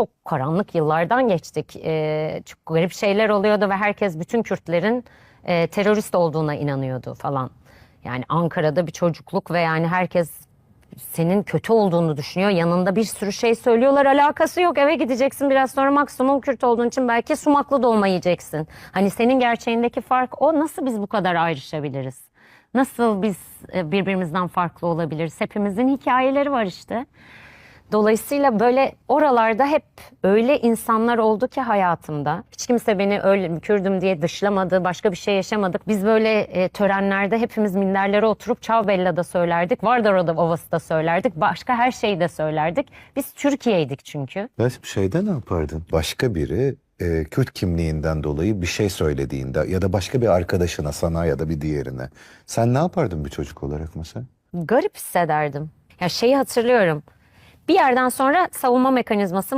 çok karanlık yıllardan geçtik. E, çok garip şeyler oluyordu ve herkes bütün Kürtlerin e, terörist olduğuna inanıyordu falan. Yani Ankara'da bir çocukluk ve yani herkes senin kötü olduğunu düşünüyor. Yanında bir sürü şey söylüyorlar. Alakası yok. Eve gideceksin biraz sonra maksimum Kürt olduğun için belki sumaklı dolma yiyeceksin. Hani senin gerçeğindeki fark o. Nasıl biz bu kadar ayrışabiliriz? Nasıl biz e, birbirimizden farklı olabiliriz? Hepimizin hikayeleri var işte. Dolayısıyla böyle oralarda hep öyle insanlar oldu ki hayatımda. Hiç kimse beni öyle Kürdüm diye dışlamadı, başka bir şey yaşamadık. Biz böyle e, törenlerde hepimiz minderlere oturup Çav Bella'da söylerdik, Vardaro'da Ovası'da söylerdik, başka her şeyi de söylerdik. Biz Türkiye'ydik çünkü. Ya şeyde ne yapardın? Başka biri e, Kürt kimliğinden dolayı bir şey söylediğinde ya da başka bir arkadaşına sana ya da bir diğerine. Sen ne yapardın bir çocuk olarak mesela? Garip hissederdim. Ya şeyi hatırlıyorum. Bir yerden sonra savunma mekanizması